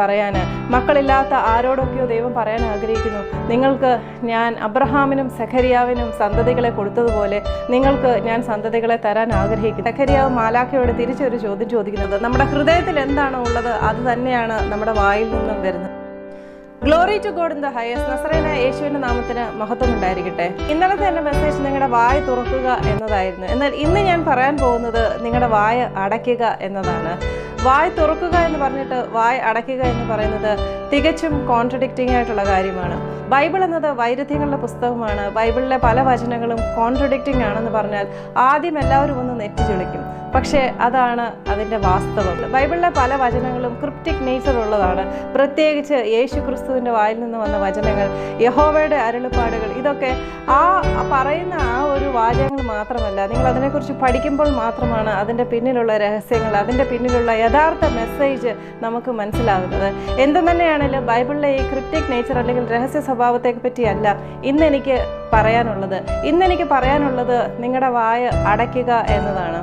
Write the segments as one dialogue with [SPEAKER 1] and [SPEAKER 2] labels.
[SPEAKER 1] പറയാൻ മക്കളില്ലാത്ത ആരോടൊക്കെയോ ദൈവം പറയാൻ ആഗ്രഹിക്കുന്നു. നിങ്ങൾക്ക് ഞാൻ അബ്രഹാമിനും സഖരിയാവിനും സന്തതികളെ കൊടുത്തതുപോലെ നിങ്ങൾക്ക് ഞാൻ സന്തതികളെ തരാൻ ആഗ്രഹിക്കുന്നു. സഖരിയാവ് മാലാഖയോട് തിരിച്ചൊരു ചോദ്യം ചോദിക്കുന്നത് നമ്മുടെ ഹൃദയത്തിൽ എന്താണോ ഉള്ളത് അത് തന്നെയാണ് നമ്മുടെ വായിൽ നിന്നും വരുന്നത്. Glory to God in the highest നസറേന യേശുവിന്റെ നാമത്തിന് മഹത്വം ഉണ്ടായിരിക്കട്ടെ. ഇന്നലത്തെ എന്റെ മെസ്സേജ് നിങ്ങളുടെ വായ തുറക്കുക എന്നതായിരുന്നു. എന്നാൽ ഇന്ന് ഞാൻ പറയാൻ പോകുന്നത് നിങ്ങളുടെ വായ അടയ്ക്കുക എന്നതാണ്. വായ തുറക്കുക എന്ന് പറഞ്ഞിട്ട് വായ് അടയ്ക്കുക എന്ന് പറയുന്നത് തികച്ചും കോൺട്രഡിക്റ്റിംഗ് ആയിട്ടുള്ള കാര്യമാണ്. ബൈബിൾ എന്നത് വൈരുദ്ധ്യങ്ങളുടെ പുസ്തകമാണ്. ബൈബിളിലെ പല വചനങ്ങളും കോൺട്രഡിക്റ്റിംഗ് ആണെന്ന് പറഞ്ഞാൽ ആദ്യം എല്ലാവരും ഒന്ന് നെറ്റിച്ചുളിക്കും പക്ഷേ അതാണ് അതിന്റെ വാസ്തവം. ബൈബിളിലെ പല വചനങ്ങളും ക്രിപ്റ്റിക് നേച്ചർ ഉള്ളതാണ്. പ്രത്യേകിച്ച് യേശു ക്രിസ്തുവിന്റെ വായിൽ നിന്ന് വന്ന വചനങ്ങൾ യഹോവയുടെ അരുളപ്പാടുകൾ ഇതൊക്കെ ആ പറയുന്ന ആ ഒരു വാചകങ്ങൾ മാത്രമല്ല നിങ്ങൾ അതിനെക്കുറിച്ച് പഠിക്കുമ്പോൾ മാത്രമാണ് അതിന്റെ പിന്നിലുള്ള രഹസ്യങ്ങൾ അതിന്റെ പിന്നിലുള്ള യഥാർത്ഥ മെസ്സേജ് നമുക്ക് മനസ്സിലാകുന്നത്. എന്തു തന്നെയാണെങ്കിലും ബൈബിളിലെ ഈ ക്രിപ്റ്റിക് നേച്ചർ അല്ലെങ്കിൽ രഹസ്യ സ്വഭാവത്തെ പറ്റിയല്ല ഇന്നെനിക്ക് പറയാനുള്ളത്. ഇന്നെനിക്ക് പറയാനുള്ളത് നിങ്ങളുടെ വായ അടയ്ക്കുക എന്നതാണ്.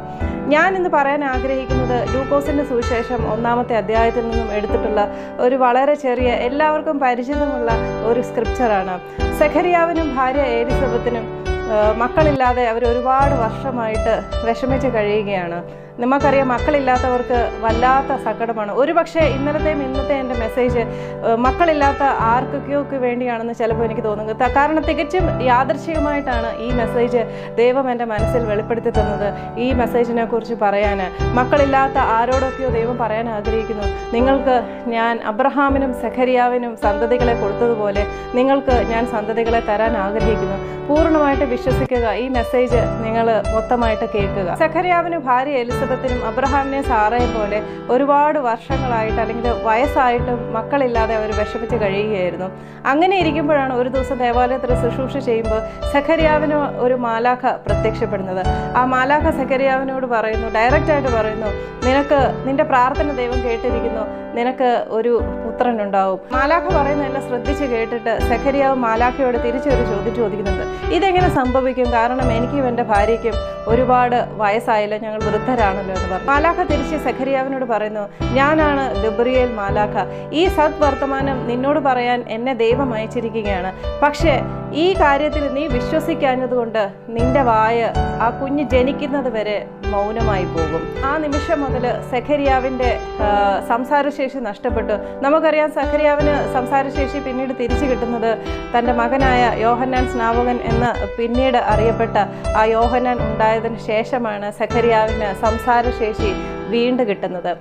[SPEAKER 1] ഞാൻ ഇന്ന് പറയാൻ ആഗ്രഹിക്കുന്നത് ലൂക്കോസിന്റെ സുവിശേഷം ഒന്നാമത്തെ അധ്യായത്തിൽ നിന്നും എടുത്തിട്ടുള്ള ഒരു വളരെ ചെറിയ എല്ലാവർക്കും പരിചിതമുള്ള ഒരു സ്ക്രിപ്ചറാണ് സെഖരിയാവിനും ഭാര്യ ഏലിസബത്തിനും മക്കളില്ലാതെ അവർ ഒരുപാട് വർഷമായിട്ട് വിഷമിച്ച് കഴിയുകയാണ്. നമുക്കറിയാം മക്കളില്ലാത്തവർക്ക് വല്ലാത്ത സങ്കടമാണ്. ഒരുപക്ഷെ ഇന്നലത്തെയും ഇന്നത്തെ എന്റെ മെസ്സേജ് മക്കളില്ലാത്ത ആർക്കൊക്കെയൊക്കെ വേണ്ടിയാണെന്ന് ചിലപ്പോൾ എനിക്ക് തോന്നുന്നത് കാരണം തികച്ചും യാദൃശികമായിട്ടാണ് ഈ മെസ്സേജ് ദൈവം എന്റെ മനസ്സിൽ വെളിപ്പെടുത്തി തന്നത് ഈ മെസ്സേജിനെ കുറിച്ച് പറയാൻ മക്കളില്ലാത്ത ആരോടൊക്കെയോ ദൈവം പറയാൻ ആഗ്രഹിക്കുന്നു. നിങ്ങൾക്ക് ഞാൻ അബ്രഹാമിനും സഖരിയാവിനും സന്തതികളെ കൊടുത്തതുപോലെ നിങ്ങൾക്ക് ഞാൻ സന്തതികളെ തരാൻ ആഗ്രഹിക്കുന്നു. പൂർണമായിട്ട് വിശ്വസിക്കുക ഈ മെസ്സേജ് നിങ്ങൾ മൊത്തമായിട്ട് കേൾക്കുക. സഖരിയാവിന് ഭാര്യ എലിസബത്തിനും അബ്രഹാമിനെ സാറയെ പോലെ ഒരുപാട് വർഷങ്ങളായിട്ട് അല്ലെങ്കിൽ വയസ്സായിട്ടും മക്കളില്ലാതെ അവർ വിഷമിച്ച് കഴിയുകയായിരുന്നു. അങ്ങനെ ഇരിക്കുമ്പോഴാണ് ഒരു ദിവസം ദേവാലയത്തിൽ ശുശ്രൂഷ ചെയ്യുമ്പോൾ സഖരിയാവിന് ഒരു മാലാഖ പ്രത്യക്ഷപ്പെടുന്നത്. ആ മാലാഖ സഖരിയാവിനോട് പറയുന്നു ഡയറക്റ്റായിട്ട് പറയുന്നു നിനക്ക് നിന്റെ പ്രാർത്ഥന ദൈവം കേട്ടിരിക്കുന്നു നിനക്ക് ഒരു പുത്രനുണ്ടാവും. മാലാഖ പറയുന്നതെല്ലാം ശ്രദ്ധിച്ച് കേട്ടിട്ട് സഖരിയാവ് മാലാഖയോട് തിരിച്ചൊരു ചോദ്യം ചോദിക്കുന്നുണ്ട്. ഇതെങ്ങനെ സംഭവിക്കും? കാരണം എനിക്കും എന്റെ ഭാര്യയ്ക്കും ഒരുപാട് വയസ്സായില്ല ഞങ്ങൾ വൃദ്ധരാണല്ലോ എന്ന് പറഞ്ഞു. മാലാഖ തിരിച്ച് സഖരിയാവിനോട് പറയുന്നു ഞാനാണ് ഗബ്രിയേൽ മാലാഖ. ഈ സത് വർത്തമാനം നിന്നോട് പറയാൻ എന്നെ ദൈവം അയച്ചിരിക്കുകയാണ്. പക്ഷേ ഈ കാര്യത്തിൽ നീ വിശ്വസിക്കാഞ്ഞതുകൊണ്ട് നിന്റെ വായ ആ കുഞ്ഞ് ജനിക്കുന്നത് വരെ മൗനമായി പോകും. ആ നിമിഷം മുതൽ സഖരിയാവിന്റെ സംസാരശേഷി നഷ്ടപ്പെട്ടു. നമുക്കറിയാം സഖരിയാവിന് സംസാരശേഷി പിന്നീട് തിരിച്ചു കിട്ടുന്നത് തന്റെ മകനായ യോഹന്നാൻ സ്നാവകൻ എന്ന് പിന്നീട് അറിയപ്പെട്ട ആ യോഹന്നാൻ ഉണ്ടായതിനു ശേഷമാണ് സഖരിയാവിന് സംസാരശേഷി വീണ്ടും കിട്ടുന്നത്.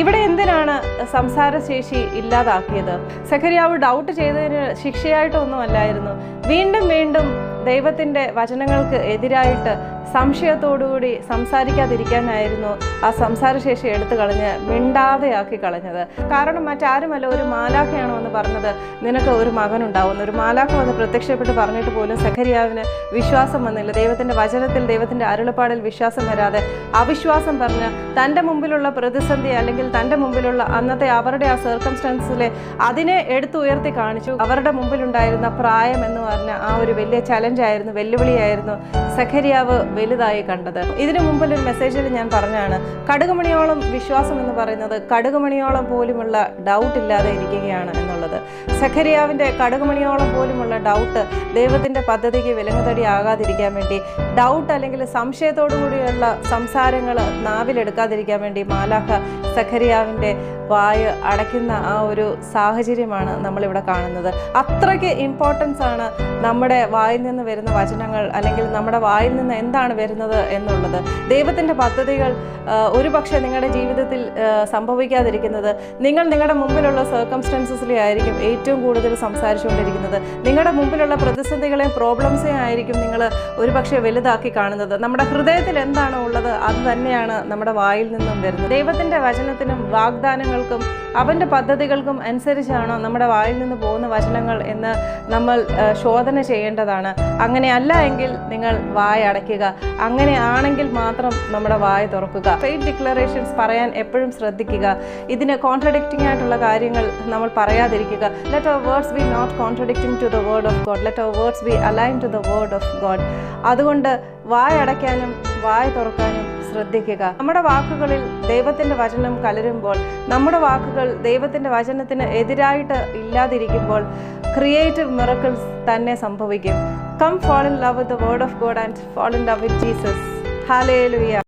[SPEAKER 1] ഇവിടെ എന്തിനാണ് സംസാരശേഷി ഇല്ലാതാക്കിയത്? സഖരിയാവ് ഡൗട്ട് ചെയ്തതിന് ശിക്ഷയായിട്ടൊന്നും അല്ലായിരുന്നു വീണ്ടും വീണ്ടും ദൈവത്തിന്റെ വചനങ്ങൾക്ക് എതിരായിട്ട് സംശയത്തോടുകൂടി സംസാരിക്കാതിരിക്കാനായിരുന്നു ആ സംസാരശേഷി എടുത്തു കളഞ്ഞ് മിണ്ടാതെയാക്കി കളഞ്ഞത്. കാരണം മറ്റാരുമല്ല ഒരു മാലാഖയാണോ എന്ന് പറഞ്ഞത് നിനക്ക് ഒരു മകനുണ്ടാവുന്നു ഒരു മാലാഖ വന്ന് പ്രത്യക്ഷപ്പെട്ട് പറഞ്ഞിട്ട് പോലും സഖരിയാവിന് വിശ്വാസം വന്നില്ല. ദൈവത്തിന്റെ വചനത്തിൽ ദൈവത്തിന്റെ അരുളപ്പാടിൽ വിശ്വാസം വരാതെ അവിശ്വാസം പറഞ്ഞ് തന്റെ മുമ്പിലുള്ള പ്രതിസന്ധി അല്ലെങ്കിൽ തന്റെ മുമ്പിലുള്ള അന്നത്തെ അവരുടെ ആ സർക്കംസ്റ്റൻസിലെ അതിനെ എടുത്തുയർത്തി കാണിച്ചു. അവരുടെ മുമ്പിലുണ്ടായിരുന്ന പ്രായം എന്ന് പറഞ്ഞ ആ ഒരു വലിയ ചലഞ്ചായിരുന്നു വെല്ലുവിളിയായിരുന്നു സഖരിയാവ് വലുതായി കണ്ടത്. ഇതിനു മുമ്പിൽ ഒരു മെസ്സേജിൽ ഞാൻ പറഞ്ഞാണ് കടുകുമണിയോളം വിശ്വാസം എന്ന് പറയുന്നത് കടുകുമണിയോളം പോലുമുള്ള ഡൗട്ട് ഇല്ലാതെ ഇരിക്കുകയാണ് എന്നുള്ളത്. സഖരിയാവിന്റെ കടുകുമണിയോളം പോലുമുള്ള ഡൗട്ട് ദൈവത്തിന്റെ പദ്ധതിക്ക് വിലങ്ങുതടി ആകാതിരിക്കാൻ വേണ്ടി ഡൗട്ട് അല്ലെങ്കിൽ സംശയത്തോടു കൂടിയുള്ള സംസാരങ്ങൾ നാവിലെടുക്കാതിരിക്കാൻ വേണ്ടി മാലാഖ സഖരിയാവിന്റെ വായ അടയ്ക്കുന്ന ആ ഒരു സാഹചര്യമാണ് നമ്മളിവിടെ കാണുന്നത്. അത്രയ്ക്ക് ഇമ്പോർട്ടൻസ് ആണ് നമ്മുടെ വായിൽ നിന്ന് വരുന്ന വചനങ്ങൾ അല്ലെങ്കിൽ നമ്മുടെ വായിൽ നിന്ന് എന്താണ് വരുന്നത് എന്നുള്ളത്. ദൈവത്തിന്റെ പദ്ധതികൾ ഒരുപക്ഷെ നിങ്ങളുടെ ജീവിതത്തിൽ സംഭവിക്കാതിരിക്കുന്നത് നിങ്ങൾ നിങ്ങളുടെ മുമ്പിലുള്ള സർക്കംസ്റ്റൻസസിലെ ആയിരിക്കും ഏറ്റവും കൂടുതൽ സംസാരിച്ചുകൊണ്ടിരിക്കുന്നത്. നിങ്ങളുടെ മുമ്പിലുള്ള പ്രതിസന്ധികളെയും പ്രോബ്ലംസെയും ആയിരിക്കും നിങ്ങൾ ഒരുപക്ഷെ വലുതാക്കി കാണുന്നത്. നമ്മുടെ ഹൃദയത്തിൽ എന്താണോ ഉള്ളത് അത് തന്നെയാണ് നമ്മുടെ വായിൽ നിന്നും വരുന്നത്. ദൈവത്തിന്റെ വചനത്തിനും വാഗ്ദാനങ്ങൾക്കും അവന്റെ പദ്ധതികൾക്കും അനുസരിച്ചാണോ നമ്മുടെ വായിൽ നിന്ന് പോകുന്ന വചനങ്ങൾ എന്ന് നമ്മൾ ശോധന ചെയ്യേണ്ടതാണ്. അങ്ങനെയല്ല എങ്കിൽ നിങ്ങൾ വായ അടയ്ക്കുക. അങ്ങനെ ആണെങ്കിൽ മാത്രം നമ്മുടെ വായ തുറക്കുക. ഫെയ്ത്ത് ഡിക്ലറേഷൻസ് പറയാൻ എപ്പോഴും ശ്രദ്ധിക്കുക. ഇതിന് കോൺട്രഡിക്റ്റിംഗ് ആയിട്ടുള്ള കാര്യങ്ങൾ നമ്മൾ പറയാതിരിക്കുക. Let our words be not contradicting to the word of God let our words be align to the word of God അതുകൊണ്ട് വായ അടയ്ക്കാനും വായ തുറക്കാനും ശ്രദ്ധിക്കുക. നമ്മുടെ വാക്കുകളിൽ ദൈവത്തിന്റെ വചനം കലരുമ്പോൾ നമ്മുടെ വാക്കുകൾ ദൈവത്തിന്റെ വചനത്തിന് എതിരായിട്ട് ഇല്ലാതിരിക്കുമ്പോൾ ക്രിയേറ്റീവ് മിറക്കിൾസ് തന്നെ സംഭവിക്കും. Come fall in love with the word of God and fall in love with Jesus hallelujah